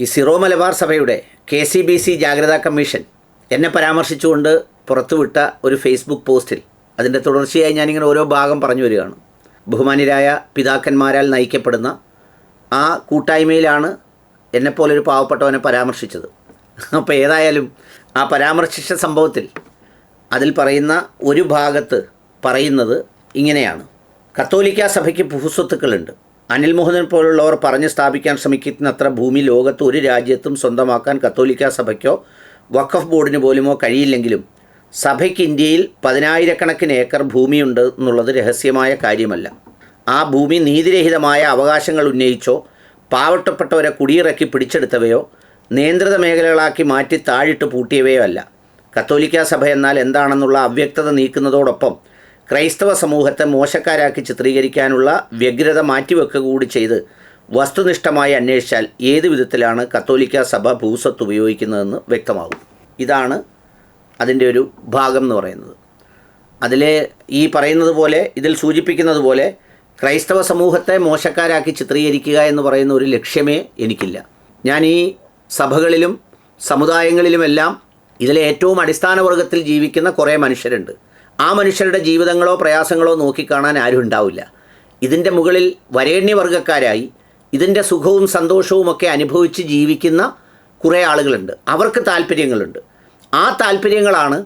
ഈ സിറോ മലബാർ സഭയുടെ K C B C ജാഗ്രതാ കമ്മീഷൻ എന്നെ പരാമർശിച്ചുകൊണ്ട് പുറത്തുവിട്ട ഒരു ഫേസ്ബുക്ക് പോസ്റ്റിൽ അതിന്റെ തുടർച്ചയായി ഞാനിങ്ങനെ ഓരോ ഭാഗം പറഞ്ഞു വരികയാണ്. ബഹുമാന്യരായ പിതാക്കന്മാരാൽ നയിക്കപ്പെടുന്ന ആ കൂട്ടായ്മയിലാണ് എന്നെപ്പോലൊരു പാവപ്പെട്ടവനെ പരാമർശിച്ചത്. അപ്പോൾ ഏതായാലും ആ പരാമർശിച്ച സംഭവത്തിൽ അതിൽ പറയുന്ന ഒരു ഭാഗത്ത് പറയുന്നത് ഇങ്ങനെയാണ്. കത്തോലിക്ക സഭയ്ക്ക് ഭൂസ്വത്തുക്കളുണ്ട് അനിൽ മോഹനൻ പോലുള്ളവർ പറഞ്ഞ് സ്ഥാപിക്കാൻ ശ്രമിക്കുന്നത്ര ഭൂമി ലോകത്ത് ഒരു രാജ്യത്തും സ്വന്തമാക്കാൻ കത്തോലിക്ക സഭയ്ക്കോ വഖഫ് ബോർഡിന് പോലുമോ കഴിയില്ലെങ്കിലും സഭയ്ക്ക് ഇന്ത്യയിൽ പതിനായിരക്കണക്കിന് ഏക്കർ ഭൂമിയുണ്ട് എന്നുള്ളത് രഹസ്യമായ കാര്യമല്ല. ആ ഭൂമി നീതിരഹിതമായ അവകാശങ്ങൾ ഉന്നയിച്ചോ പാവട്ടപ്പെട്ടവരെ കുടിയിറക്കി പിടിച്ചെടുത്തവയോ നിയന്ത്രിത മേഖലകളാക്കി മാറ്റി താഴിട്ട് പൂട്ടിയവയോ അല്ല. കത്തോലിക്ക സഭ എന്നാൽ എന്താണെന്നുള്ള അവ്യക്തത നീക്കുന്നതോടൊപ്പം ക്രൈസ്തവ സമൂഹത്തെ മോശക്കാരാക്കി ചിത്രീകരിക്കാനുള്ള വ്യഗ്രത മാറ്റിവെക്കുക കൂടി ചെയ്ത് വസ്തുനിഷ്ഠമായി അന്വേഷിച്ചാൽ ഏത് വിധത്തിലാണ് കത്തോലിക്ക സഭ ഭൂസ്വത്ത് ഉപയോഗിക്കുന്നതെന്ന് വ്യക്തമാകും. ഇതാണ് അതിന്റെ ഒരു ഭാഗം എന്ന് പറയുന്നത്. അതിലെ ഈ പറയുന്നത് പോലെ ഇതിൽ സൂചിപ്പിക്കുന്നത് പോലെ ക്രൈസ്തവ സമൂഹത്തെ മോശക്കാരാക്കി ചിത്രീകരിക്കുക എന്ന് പറയുന്ന ഒരു ലക്ഷ്യമേ എനിക്കില്ല. ഞാൻ ഈ സഭകളിലും സമുദായങ്ങളിലുമെല്ലാം ഇതിലെ ഏറ്റവും അടിസ്ഥാന വർഗത്തിൽ ജീവിക്കുന്ന കുറേ മനുഷ്യരുണ്ട്. ആ മനുഷ്യരുടെ ജീവിതങ്ങളോ പ്രയാസങ്ങളോ നോക്കിക്കാണാൻ ആരും ഉണ്ടാവില്ല. ഇതിന്റെ മുകളിൽ വരേണ്യവർഗക്കാരായി ഇതിന്റെ സുഖവും സന്തോഷവും ഒക്കെ അനുഭവിച്ച് ജീവിക്കുന്ന കുറേ ആളുകളുണ്ട്. അവർക്ക് താല്പര്യങ്ങളുണ്ട്. ആ താല്പര്യങ്ങളാണ്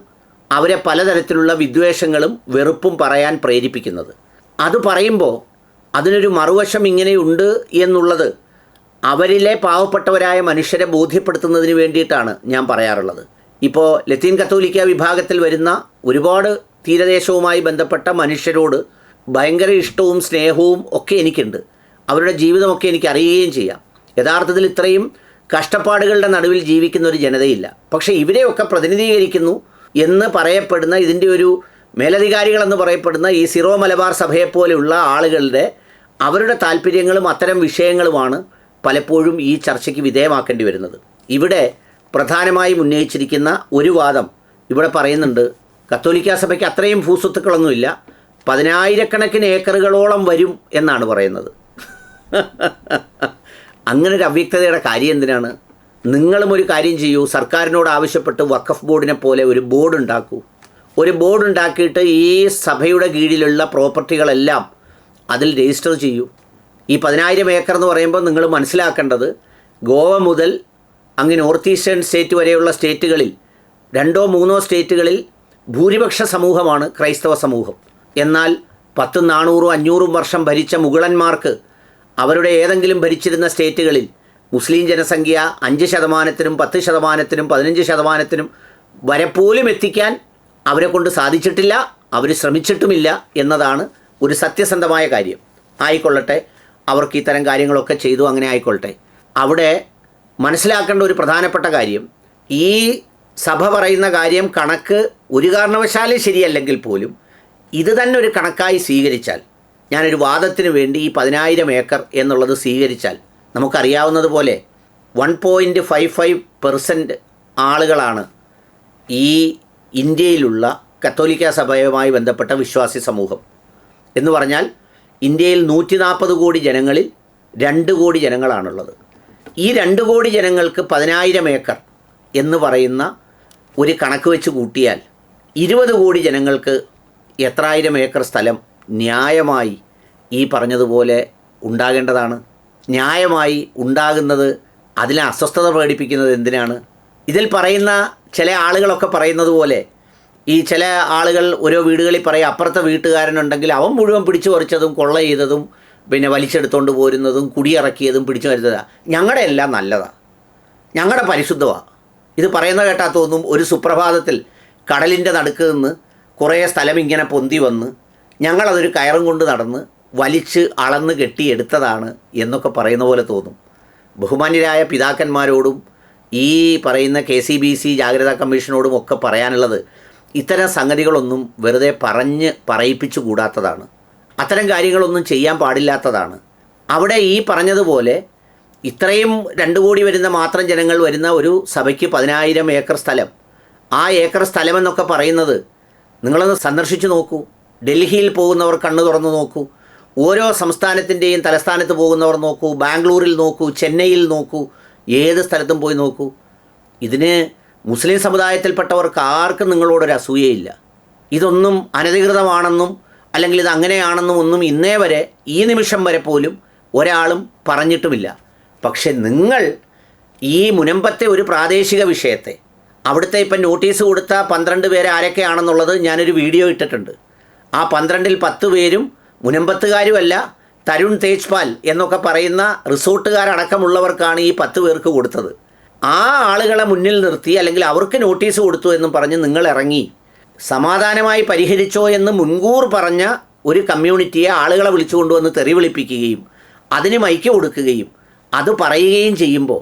അവരെ പലതരത്തിലുള്ള വിദ്വേഷങ്ങളും വെറുപ്പും പറയാൻ പ്രേരിപ്പിക്കുന്നത്. അത് പറയുമ്പോൾ അതിനൊരു മറുവശം ഇങ്ങനെയുണ്ട് എന്നുള്ളത് അവരിലെ പാവപ്പെട്ടവരായ മനുഷ്യരെ ബോധ്യപ്പെടുത്തുന്നതിന് വേണ്ടിയിട്ടാണ് ഞാൻ പറയാറുള്ളത്. ഇപ്പോൾ ലത്തീൻ കത്തോലിക്ക വിഭാഗത്തിൽ വരുന്ന ഒരുപാട് തീരദേശവുമായി ബന്ധപ്പെട്ട മനുഷ്യരോട് ഭയങ്കര ഇഷ്ടവും സ്നേഹവും ഒക്കെ എനിക്കുണ്ട്. അവരുടെ ജീവിതമൊക്കെ എനിക്ക് അറിയുകയും ചെയ്യാം. യഥാർത്ഥത്തിൽ ഇത്രയും കഷ്ടപ്പാടുകളുടെ നടുവിൽ ജീവിക്കുന്ന ഒരു ജനതയില്ല. പക്ഷേ ഇവരെയൊക്കെ പ്രതിനിധീകരിക്കുന്നു എന്ന് പറയപ്പെടുന്ന ഇതിന്റെ ഒരു മേലധികാരികളെന്ന് പറയപ്പെടുന്ന ഈ സിറോ മലബാർ സഭയെപ്പോലെയുള്ള ആളുകളുടെ അവരുടെ താല്പര്യങ്ങളും അത്തരം വിഷയങ്ങളുമാണ് പലപ്പോഴും ഈ ചർച്ചയ്ക്ക് വിധേയമാക്കേണ്ടി വരുന്നത്. ഇവിടെ പ്രധാനമായും ഉന്നയിച്ചിരിക്കുന്ന ഒരു വാദം ഇവിടെ പറയുന്നുണ്ട് കത്തോലിക്ക സഭയ്ക്ക് അത്രയും ഭൂസ്വത്തുക്കളൊന്നുമില്ല. പതിനായിരക്കണക്കിന് ഏക്കറുകളോളം വരും എന്നാണ് പറയുന്നത്. അങ്ങനെ ഒരു അവ്യക്തതയുടെ കാര്യം എന്തിനാണ്? നിങ്ങളും ഒരു കാര്യം ചെയ്യൂ. സർക്കാരിനോട് ആവശ്യപ്പെട്ട് വഖഫ് ബോർഡിനെ പോലെ ഒരു ബോർഡ് ഉണ്ടാക്കൂ ഒരു ബോർഡ് ഉണ്ടാക്കിയിട്ട് ഈ സഭയുടെ കീഴിലുള്ള പ്രോപ്പർട്ടികളെല്ലാം അതിൽ രജിസ്റ്റർ ചെയ്യൂ. ഈ പതിനായിരം ഏക്കർ എന്ന് പറയുമ്പോൾ നിങ്ങൾ മനസ്സിലാക്കേണ്ടത് ഗോവ മുതൽ അങ്ങ് നോർത്ത് ഈസ്റ്റേൺ സ്റ്റേറ്റ് വരെയുള്ള സ്റ്റേറ്റുകളിൽ രണ്ടോ മൂന്നോ സ്റ്റേറ്റുകളിൽ ഭൂരിപക്ഷ സമൂഹമാണ് ക്രൈസ്തവ സമൂഹം. എന്നാൽ പത്തും നാനൂറും അഞ്ഞൂറും വർഷം ഭരിച്ച മുഗളന്മാർക്ക് അവരുടെ ഏതെങ്കിലും ഭരിച്ചിരുന്ന സ്റ്റേറ്റുകളിൽ മുസ്ലിം ജനസംഖ്യ അഞ്ച് ശതമാനത്തിനും പത്ത് ശതമാനത്തിനും പതിനഞ്ച് ശതമാനത്തിനും വരെ പോലും എത്തിക്കാൻ അവരെ കൊണ്ട് സാധിച്ചിട്ടില്ല അവർ ശ്രമിച്ചിട്ടുമില്ല എന്നതാണ് ഒരു സത്യസന്ധമായ കാര്യം. ആയിക്കൊള്ളട്ടെ അവർക്ക് ഇത്തരം കാര്യങ്ങളൊക്കെ ചെയ്തു അങ്ങനെ ആയിക്കൊള്ളട്ടെ. അവിടെ മനസ്സിലാക്കേണ്ട ഒരു പ്രധാനപ്പെട്ട കാര്യം ഈ സഭ പറയുന്ന കാര്യം കണക്ക് ഒരു കാരണവശാലും ശരിയല്ലെങ്കിൽ പോലും ഇത് തന്നെ ഒരു കണക്കായി സ്വീകരിച്ചാൽ ഞാനൊരു വാദത്തിന് വേണ്ടി ഈ പതിനായിരം ഏക്കർ എന്നുള്ളത് സ്വീകരിച്ചാൽ നമുക്കറിയാവുന്നതുപോലെ one point five five percent ആളുകളാണ് ഈ ഇന്ത്യയിലുള്ള കത്തോലിക്ക സഭയുമായി ബന്ധപ്പെട്ട വിശ്വാസി സമൂഹം. എന്ന് പറഞ്ഞാൽ ഇന്ത്യയിൽ നൂറ്റി നാൽപ്പത് കോടി ജനങ്ങളിൽ രണ്ട് കോടി ജനങ്ങളാണുള്ളത്. ഈ രണ്ട് കോടി ജനങ്ങൾക്ക് പതിനായിരം ഏക്കർ എന്ന് പറയുന്ന ഒരു കണക്ക് വെച്ച് കൂട്ടിയാൽ ഇരുപത് കോടി ജനങ്ങൾക്ക് എത്രായിരം ഏക്കർ സ്ഥലം ന്യായമായി ഈ പറഞ്ഞതുപോലെ ഉണ്ടാകേണ്ടതാണ്. ന്യായമായി ഉണ്ടാകുന്നത് അതിനെ അസ്വസ്ഥത പ്രകടിപ്പിക്കുന്നത് എന്തിനാണ്? ഇതിൽ പറയുന്ന ചില ആളുകളൊക്കെ പറയുന്നത് പോലെ ഈ ചില ആളുകൾ ഓരോ വീടുകളിൽ പറയും അപ്പുറത്തെ വീട്ടുകാരനുണ്ടെങ്കിൽ അവൻ മുഴുവൻ പിടിച്ചു പറിച്ചതും കൊള്ള ചെയ്തതും പിന്നെ വലിച്ചെടുത്തുകൊണ്ട് പോരുന്നതും കുടിയിറക്കിയതും പിടിച്ചു വരുന്നതാണ് ഞങ്ങളുടെ എല്ലാം നല്ലതാണ് ഞങ്ങളുടെ പരിശുദ്ധമാണ് ഇത് പറയുന്ന കേട്ടാ തോന്നും ഒരു സുപ്രഭാതത്തിൽ കടലിന്റെ നടുക്ക് നിന്ന് കുറേ സ്ഥലം ഇങ്ങനെ പൊന്തി വന്ന് ഞങ്ങളതൊരു കയറും കൊണ്ട് നടന്ന് വലിച്ച് അളന്ന് കെട്ടിയെടുത്തതാണ് എന്നൊക്കെ പറയുന്ന പോലെ തോന്നും. ബഹുമാന്യരായ പിതാക്കന്മാരോടും ഈ പറയുന്ന കെ സി ബി സി ജാഗ്രതാ കമ്മീഷനോടും ഒക്കെ പറയാനുള്ളത് ഇത്തരം സംഗതികളൊന്നും വെറുതെ പറഞ്ഞ് പറയിപ്പിച്ചു കൂടാത്തതാണ്. അത്തരം കാര്യങ്ങളൊന്നും ചെയ്യാൻ പാടില്ലാത്തതാണ്. അവിടെ ഈ പറഞ്ഞതുപോലെ ഇത്രയും രണ്ട് കോടി വരുന്ന മാത്രം ജനങ്ങൾ വരുന്ന ഒരു സഭയ്ക്ക് പതിനായിരം ഏക്കർ സ്ഥലം. ആ ഏക്കർ സ്ഥലമെന്നൊക്കെ പറയുന്നത് നിങ്ങളൊന്ന് സന്ദർശിച്ചു നോക്കൂ. ഡൽഹിയിൽ പോകുന്നവർ കണ്ണു തുറന്നു നോക്കൂ. ഓരോ സംസ്ഥാനത്തിന്റെയും തലസ്ഥാനത്ത് പോകുന്നവർ നോക്കൂ. ബാംഗ്ലൂരിൽ നോക്കൂ. ചെന്നൈയിൽ നോക്കൂ. ഏത് സ്ഥലത്തും പോയി നോക്കൂ. ഇതിന് മുസ്ലിം സമുദായത്തിൽപ്പെട്ടവർക്ക് ആർക്കും നിങ്ങളോടൊരു അസൂയയില്ല. ഇതൊന്നും അനധികൃതമാണെന്നും അല്ലെങ്കിൽ ഇത് അങ്ങനെയാണെന്നും ഒന്നും ഇന്നേ വരെ ഈ നിമിഷം വരെ പോലും ഒരാളും പറഞ്ഞിട്ടുമില്ല. പക്ഷെ നിങ്ങൾ ഈ മുനമ്പത്തെ ഒരു പ്രാദേശിക വിഷയത്തെ അവിടുത്തെ ഇപ്പം നോട്ടീസ് കൊടുത്ത പന്ത്രണ്ട് പേര് ആരൊക്കെയാണെന്നുള്ളത് ഞാനൊരു വീഡിയോ ഇട്ടിട്ടുണ്ട്. ആ പന്ത്രണ്ടിൽ പത്ത് പേരും മുനമ്പത്തുകാരുമല്ല തരുൺ തേജ്പാൽ എന്നൊക്കെ പറയുന്ന റിസോർട്ടുകാരടക്കമുള്ളവർക്കാണ് ഈ പത്ത് പേർക്ക് കൊടുത്തത്. ആ ആളുകളെ മുന്നിൽ നിർത്തി അല്ലെങ്കിൽ അവർക്ക് നോട്ടീസ് കൊടുത്തു എന്നും പറഞ്ഞ് നിങ്ങൾ ഇറങ്ങി. സമാധാനമായി പരിഹരിച്ചോ എന്ന് മുൻകൂർ പറഞ്ഞ ഒരു കമ്മ്യൂണിറ്റിയെ ആളുകളെ വിളിച്ചുകൊണ്ടുവന്ന് തെറി വിളിപ്പിക്കുകയും അതിന് മൈക്ക് കൊടുക്കുകയും അത് പറയുകയും ചെയ്യുമ്പോൾ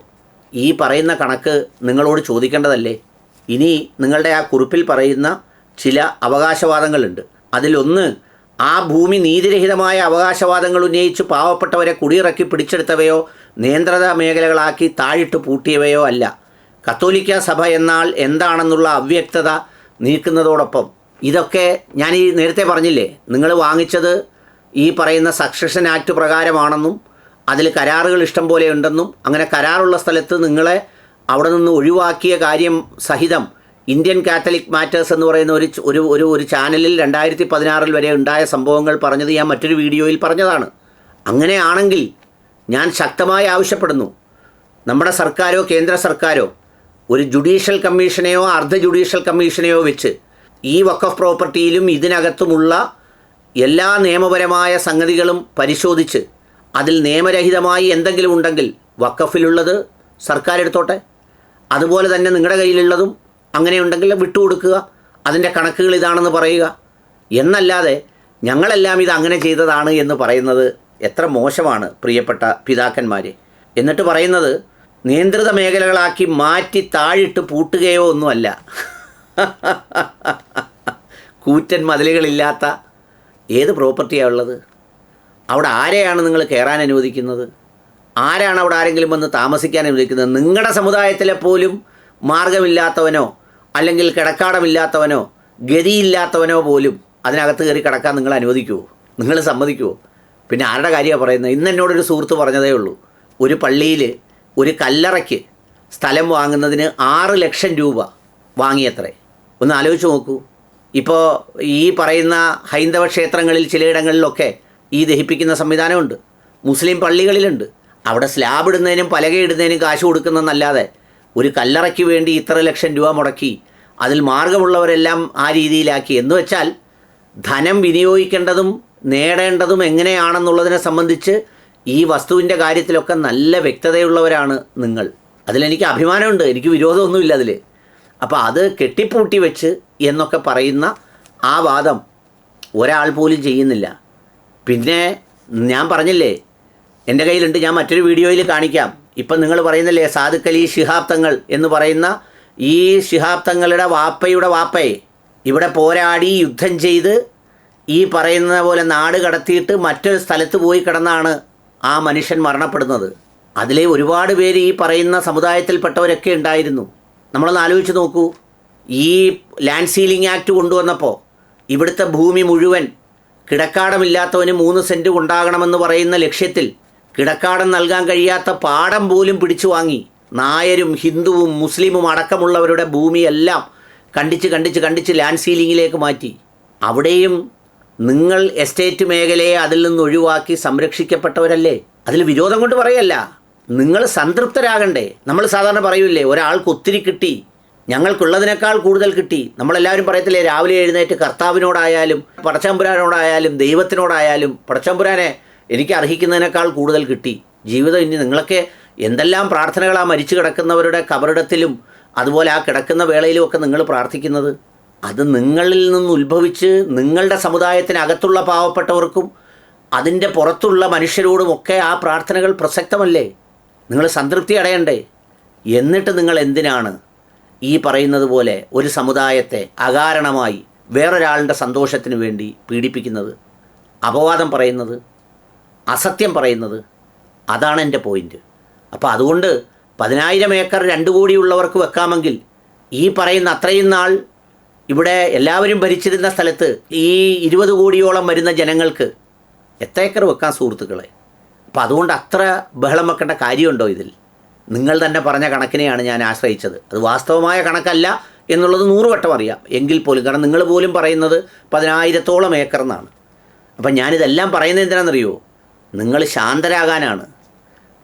ഈ പറയുന്ന കണക്ക് നിങ്ങളോട് ചോദിക്കേണ്ടതല്ലേ? ഇനി നിങ്ങളുടെ ആ കുറിപ്പിൽ പറയുന്ന ചില അവകാശവാദങ്ങളുണ്ട്. അതിലൊന്ന് ആ ഭൂമി നീതിരഹിതമായ അവകാശവാദങ്ങൾ ഉന്നയിച്ച് പാവപ്പെട്ടവരെ കുടിയിറക്കി പിടിച്ചെടുത്തവയോ നിയന്ത്രിത മേഖലകളാക്കി താഴിട്ട് പൂട്ടിയവയോ അല്ല. കത്തോലിക്ക സഭ എന്നാൽ എന്താണെന്നുള്ള അവ്യക്തത നീക്കുന്നതോടൊപ്പം ഇതൊക്കെ ഞാൻ ഈ നേരത്തെ പറഞ്ഞില്ലേ നിങ്ങൾ വാങ്ങിച്ചത് ഈ പറയുന്ന സക്സഷൻ ആക്ട് പ്രകാരമാണെന്നും അതിൽ കരാറുകൾ ഇഷ്ടം പോലെ ഉണ്ടെന്നും അങ്ങനെ കരാറുള്ള സ്ഥലത്ത് നിങ്ങളെ അവിടെ നിന്ന് ഒഴിവാക്കിയ കാര്യം സഹിതം ഇന്ത്യൻ കാത്തലിക് മാറ്റേഴ്സ് എന്ന് പറയുന്ന ഒരു ഒരു ഒരു ഒരു ചാനലിൽ രണ്ടായിരത്തി പതിനാറിൽ വരെ ഉണ്ടായ സംഭവങ്ങൾ പറഞ്ഞത് ഞാൻ മറ്റൊരു വീഡിയോയിൽ പറഞ്ഞതാണ്. അങ്ങനെയാണെങ്കിൽ ഞാൻ ശക്തമായി ആവശ്യപ്പെടുന്നു. നമ്മുടെ സർക്കാരോ കേന്ദ്ര സർക്കാരോ ഒരു ജുഡീഷ്യൽ കമ്മീഷനെയോ അർദ്ധ ജുഡീഷ്യൽ കമ്മീഷനെയോ വെച്ച് ഈ വക്കഫ് പ്രോപ്പർട്ടിയിലും ഇതിനകത്തുമുള്ള എല്ലാ നിയമപരമായ സംഗതികളും പരിശോധിച്ച് അതിൽ നിയമരഹിതമായി എന്തെങ്കിലും ഉണ്ടെങ്കിൽ വക്കഫിലുള്ളത് സർക്കാർ എടുത്തോട്ടെ. അതുപോലെ തന്നെ നിങ്ങളുടെ കയ്യിലുള്ളതും അങ്ങനെ അങ്ങനെയുണ്ടെങ്കിൽ വിട്ടുകൊടുക്കുക. അതിന്റെ കണക്കുകൾ ഇതാണെന്ന് പറയുക. എന്നല്ലാതെ ഞങ്ങളെല്ലാം ഇത് അങ്ങനെ ചെയ്തതാണ് എന്ന് പറയുന്നത് എത്ര മോശമാണ് പ്രിയപ്പെട്ട പിതാക്കന്മാരെ. എന്നിട്ട് പറയുന്നത് നിയന്ത്രിത മേഖലകളാക്കി മാറ്റി താഴിട്ട് പൂട്ടുകയോ ഒന്നുമല്ല. കൂറ്റൻ മതിലുകളില്ലാത്ത ഏത് പ്രോപ്പർട്ടിയാണ് ഉള്ളത്? അവിടെ ആരെയാണ് നിങ്ങൾ കയറാൻ അനുവദിക്കുന്നത്? ആരാണ് അവിടെ ആരെങ്കിലും വന്ന് താമസിക്കാൻ അനുവദിക്കുന്നത്? നിങ്ങളുടെ സമുദായത്തിലെ പോലും മാർഗമില്ലാത്തവനോ അല്ലെങ്കിൽ കിടക്കാടമില്ലാത്തവനോ ഗതിയില്ലാത്തവനോ പോലും അതിനകത്ത് കയറി കിടക്കാൻ നിങ്ങൾ അനുവദിക്കുമോ നിങ്ങൾ സമ്മതിക്കുമോ പിന്നെ ആരുടെ കാര്യമാണ് പറയുന്നത്? ഇന്ന് എന്നോടൊരു സുഹൃത്ത് പറഞ്ഞതേ ഉള്ളൂ. ഒരു പള്ളിയിൽ ഒരു കല്ലറയ്ക്ക് സ്ഥലം വാങ്ങുന്നതിന് ആറ് ലക്ഷം രൂപ വാങ്ങിയത്രേ. ഒന്ന് ആലോചിച്ച് നോക്കൂ. ഇപ്പോൾ ഈ പറയുന്ന ഹൈന്ദവ ക്ഷേത്രങ്ങളിൽ ചിലയിടങ്ങളിലൊക്കെ ഈ ദഹിപ്പിക്കുന്ന സംവിധാനമുണ്ട്. മുസ്ലിം പള്ളികളിലുണ്ട്. അവിടെ സ്ലാബ് ഇടുന്നതിനും പലകയിടുന്നതിനും കാശ് കൊടുക്കുന്നതെന്നല്ലാതെ ഒരു കല്ലറയ്ക്ക് വേണ്ടി ഇത്ര ലക്ഷം രൂപ മുടക്കി അതിൽ മാർഗമുള്ളവരെല്ലാം ആ രീതിയിലാക്കി. എന്ന് വെച്ചാൽ ധനം വിനിയോഗിക്കേണ്ടതും നേടേണ്ടതും എങ്ങനെയാണെന്നുള്ളതിനെ സംബന്ധിച്ച് ഈ വസ്തുവിന്റെ കാര്യത്തിലൊക്കെ നല്ല വ്യക്തതയുള്ളവരാണ് നിങ്ങൾ. അതിലെനിക്ക് അഭിമാനമുണ്ട്. എനിക്ക് വിരോധമൊന്നുമില്ല അതിൽ അപ്പോൾ അത് കെട്ടിപ്പൂട്ടി വെച്ച് എന്നൊക്കെ പറയുന്ന ആ വാദം ഒരാൾ പോലും ചെയ്യുന്നില്ല. പിന്നെ ഞാൻ പറഞ്ഞില്ലേ എന്റെ കയ്യിലുണ്ട് ഞാൻ മറ്റൊരു വീഡിയോയിൽ കാണിക്കാം. ഇപ്പം നിങ്ങൾ പറയുന്നില്ലേ സാധുക്കലി ശിഹാബ് തങ്ങൾ എന്ന് പറയുന്ന ഈ ശിഹാബ് തങ്ങളുടെ വാപ്പയുടെ വാപ്പയെ ഇവിടെ പോരാടി യുദ്ധം ചെയ്ത് ഈ പറയുന്ന പോലെ നാട് കടത്തിയിട്ട് മറ്റൊരു സ്ഥലത്ത് പോയി കിടന്നാണ് ആ മനുഷ്യൻ മരണപ്പെടുന്നത്. അതിലെ ഒരുപാട് പേര് ഈ പറയുന്ന സമുദായത്തിൽപ്പെട്ടവരൊക്കെ ഉണ്ടായിരുന്നു. നമ്മളൊന്ന് ആലോചിച്ച് നോക്കൂ. ഈ ലാൻഡ് സീലിംഗ് ആക്ട് കൊണ്ടുവന്നപ്പോൾ ഇവിടുത്തെ ഭൂമി മുഴുവൻ കിടക്കാടമില്ലാത്തവന് മൂന്ന് സെന്റ് ഉണ്ടാകണമെന്ന് പറയുന്ന ലക്ഷ്യത്തിൽ കിടക്കാടം നൽകാൻ കഴിയാത്ത പാടം പോലും പിടിച്ചു വാങ്ങി നായരും ഹിന്ദുവും മുസ്ലിമും അടക്കമുള്ളവരുടെ ഭൂമിയെല്ലാം കണ്ടിച്ച് കണ്ടിച്ച് കണ്ടിച്ച് ലാൻഡ് സീലിങ്ങിലേക്ക് മാറ്റി. അവിടെയും നിങ്ങൾ എസ്റ്റേറ്റ് മേഖലയെ അതിൽ നിന്ന് ഒഴിവാക്കി സംരക്ഷിക്കപ്പെട്ടവരല്ലേ? അതിൽ വിരോധം കൊണ്ട് പറയല്ല. നിങ്ങൾ സംതൃപ്തരാകണ്ടേ. നമ്മൾ സാധാരണ പറയൂലേ ഒരാൾക്ക് ഒത്തിരി കിട്ടി ഞങ്ങൾക്കുള്ളതിനേക്കാൾ കൂടുതൽ കിട്ടി. നമ്മളെല്ലാവരും പറയത്തില്ലേ രാവിലെ എഴുന്നേറ്റ് കർത്താവിനോടായാലും പടച്ചമ്പുരാനോടായാലും ദൈവത്തിനോടായാലും പടച്ചമ്പുരാനെ എനിക്ക് അർഹിക്കുന്നതിനേക്കാൾ കൂടുതൽ കിട്ടി. ജീവിതം ഇനി നിങ്ങളൊക്കെ എന്തെല്ലാം പ്രാർത്ഥനകളാണ് മരിച്ചു കിടക്കുന്നവരുടെ കബറിടത്തിലും അതുപോലെ ആ കിടക്കുന്ന വേളയിലും ഒക്കെ നിങ്ങൾ പ്രാർത്ഥിക്കുന്നത്? അത് നിങ്ങളിൽ നിന്ന് ഉത്ഭവിച്ച് നിങ്ങളുടെ സമുദായത്തിനകത്തുള്ള പാവപ്പെട്ടവർക്കും അതിന്റെ പുറത്തുള്ള മനുഷ്യരോടുമൊക്കെ ആ പ്രാർത്ഥനകൾ പ്രസക്തമല്ലേ? നിങ്ങൾ സംതൃപ്തി അടയണ്ടേ? എന്നിട്ട് നിങ്ങൾ എന്തിനാണ്? ഈ പറയുന്നത് പോലെ ഒരു സമുദായത്തെ അകാരണമായി വേറൊരാളുടെ സന്തോഷത്തിന് വേണ്ടി പീഡിപ്പിക്കുന്നത് അപവാദം പറയുന്നത് അസത്യം പറയുന്നത് അതാണ് എന്റെ പോയിന്റ് അപ്പോൾ അതുകൊണ്ട് പതിനായിരം ഏക്കർ രണ്ട് കോടിയുള്ളവർക്ക് വെക്കാമെങ്കിൽ ഈ പറയുന്ന അത്രയും നാൾ ഇവിടെ എല്ലാവരും ഭരിച്ചിരുന്ന സ്ഥലത്ത് ഈ ഇരുപത് കോടിയോളം വരുന്ന ജനങ്ങൾക്ക് എത്ര ഏക്കർ വെക്കാൻ സുഹൃത്തുക്കളെ? അപ്പോൾ അതുകൊണ്ട് അത്ര ബഹളം വെക്കേണ്ട കാര്യമുണ്ടോ ഇതിൽ? നിങ്ങൾ തന്നെ പറഞ്ഞ കണക്കിനെയാണ് ഞാൻ ആശ്രയിച്ചത്. അത് വാസ്തവമായ കണക്കല്ല എന്നുള്ളത് നൂറുവട്ടം അറിയാം. എങ്കിൽ പോലും കാരണം നിങ്ങൾ പോലും പറയുന്നത് പതിനായിരത്തോളം ഏക്കർ എന്നാണ്. അപ്പം ഞാനിതെല്ലാം പറയുന്നത് എന്തിനാണെന്നറിയോ? നിങ്ങൾ ശാന്തരാകാനാണ്.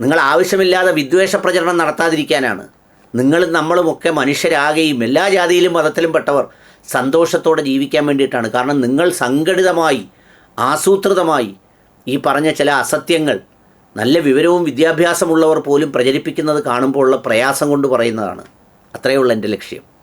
നിങ്ങൾ ആവശ്യമില്ലാതെ വിദ്വേഷ പ്രചരണം നടത്താതിരിക്കാനാണ്. നിങ്ങൾ നമ്മളുമൊക്കെ മനുഷ്യരാകുകയും എല്ലാ ജാതിയിലും മതത്തിലും പെട്ടവർ സന്തോഷത്തോടെ ജീവിക്കാൻ വേണ്ടിയിട്ടാണ്. കാരണം നിങ്ങൾ സംഘടിതമായി ആസൂത്രിതമായി ഈ പറഞ്ഞ ചില അസത്യങ്ങൾ നല്ല വിവരവും വിദ്യാഭ്യാസമുള്ളവർ പോലും പ്രചരിപ്പിക്കുന്നത് കാണുമ്പോഴുള്ള പ്രയാസം കൊണ്ട് പറയുന്നതാണ്. അത്രയുള്ള എന്റെ ലക്ഷ്യം.